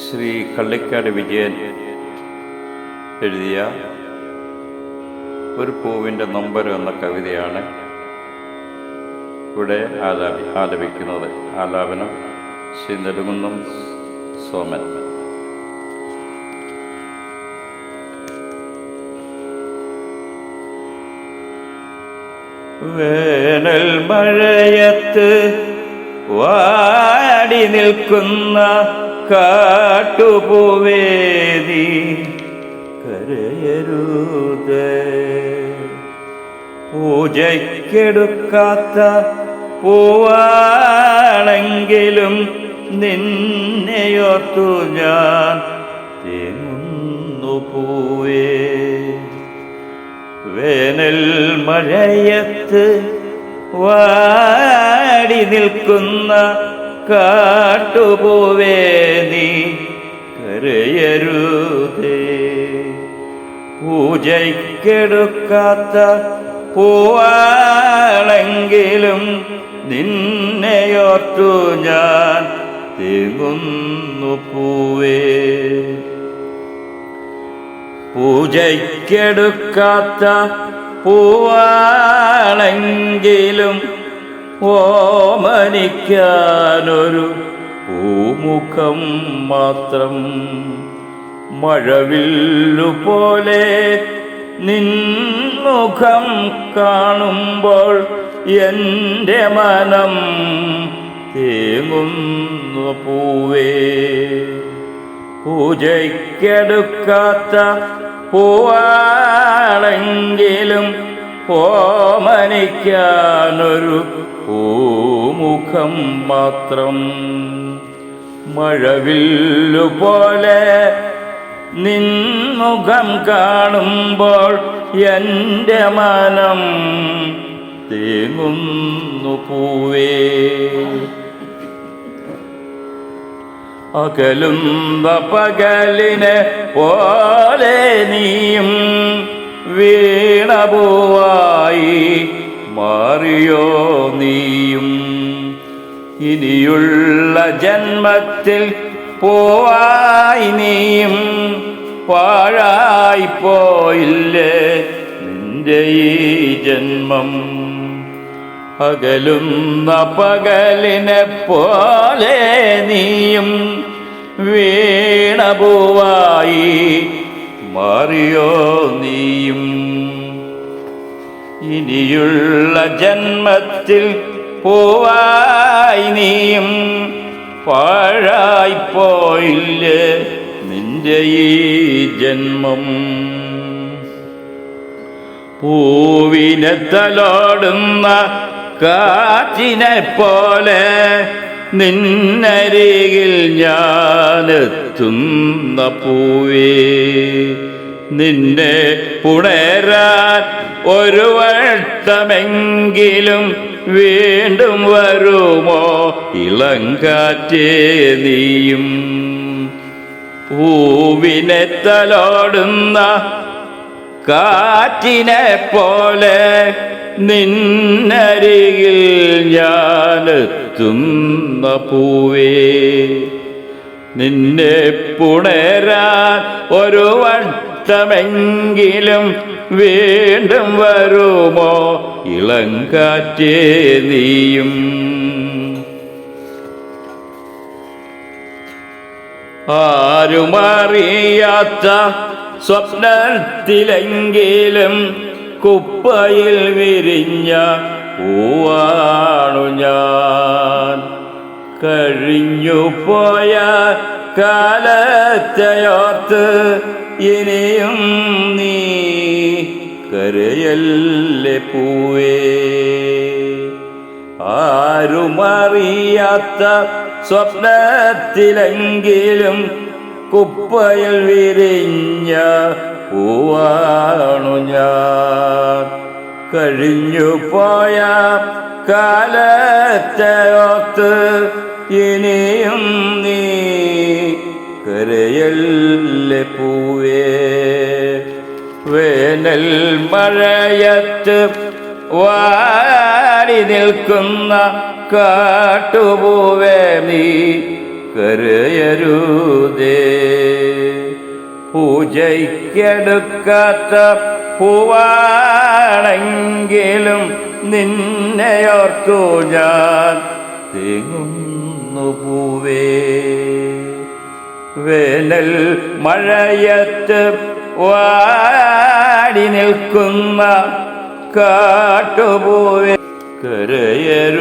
ശ്രീ കള്ളിക്കാട് വിജയൻ എഴുതിയ ഒരു പൂവിന്റെ നമ്പർ എന്ന കവിതയാണ് ഇവിടെ ആലാപി ആലപിക്കുന്നത്. ആലാപനം ശ്രീ നെടുകുന്നം സോമൻ. വേനൽ മഴയത്ത് വാടി നിൽക്കുന്ന കാട്ടുപൂവേദി കരയരുത്. പൂജയ്ക്കെടുക്കാത്ത പൂവാണെങ്കിലും നിന്നെയോർത്തു ഞാൻ തേങ്ങുന്നു പൂവേ. വേനൽ മഴയത്ത് വാടി നിൽക്കുന്ന കാട്ടുപോവേ നീ കരയരുതേ. പൂജയ്ക്കെടുക്കാത്ത പൂവാണെങ്കിലും നിന്നെയോർത്തു ഞാൻ തിങ്ങുന്നു പൂവേ. പൂജയ്ക്കെടുക്കാത്ത പൂവാണെങ്കിലും ഓമനിക്കാനൊരു പൂമുഖം മാത്രം. മഴവില്ലു പോലെ നിൻമുഖം കാണുമ്പോൾ എന്റെ മനം തേങ്ങുന്നു പൂവേ. പൂജയ്ക്കെടുക്കാത്ത പൂവാണെങ്കിലും ഓമനിക്കാനൊരു പൂമുഖം മാത്രം. മഴവില്ലു പോലെ നിൻമുഖം കാണുമ്പോൾ എന്റെ മനം തേങ്ങുന്നു പൂവേ. അകലുന്ന പകലിനെ പോലെ നീയും വീണപൂവായി മാറിയോ നീയും? ഇനിയുള്ള ജന്മത്തിൽ പോവായി നീയും. പാഴായി പോയില്ലേ നിന്റെ ഈ ജന്മം? പകലുന്ന പകലിനെ പോലെ നീയും വീണപൂവായി മാറിയോ നീയും? ഇനിയുള്ള ജന്മത്തിൽ പോവായി നീയും. പാഴായിപ്പോയില്ലേ നിന്റെ ഈ ജന്മം? പൂവിനെ തലോടുന്ന കാറ്റിനെ പോലെ നിന്നരികിൽ ഞാനെത്തുന്ന പൂവേ നിന്നെ പുണരാൻ ഒരു വട്ടമെങ്കിലും വീണ്ടും വരുമോ? ഇളങ്കാറ്റേ നീയും. പൂവിനെ തലോടുന്ന കാറ്റിനെ പോലെ നിന്നരികിൽ ഞാനെത്തുന്ന പൂവേ. നിന്നെ പുണരാൻ ഒരു വട്ടമെങ്കിലും വീണ്ടും വരുമോ? ഇളങ്കാറ്റേ നീയും. ആരുമറിയാത്ത സ്വപ്നത്തിലെങ്കിലും കുപ്പയിൽ വിരിഞ്ഞ പൂവാണു ഞാൻ. കഴിഞ്ഞു പോയ കാലത്തെയോർത്ത് ഇനിയും നീ കരയല്ലേ പൂവേ? ആരുമറിയാത്ത സ്വപ്നത്തിലെങ്കിലും കുപ്പയിൽ വിരിഞ്ഞ പൂവാണു ഞാൻ. കഴിഞ്ഞു പോയ കാലത്തെയോത്ത് ഇനിയും നീ കരയല്ലേ പൂവേ? വേനൽ മഴയത്ത് വാടി നിൽക്കുന്ന കാട്ടുപൂവേ നീ കരയരുതേ. പൂജയ്ക്കെടുക്കാത്ത പൂവാണെങ്കിലും നിന്നെയോർത്തു ഞാൻ തിങ്ങുന്നു പൂവേ. വേനൽ മഴയത്ത് വാടി നിൽക്കുന്ന കാട്ടുപൂവേ കരയരുതേ.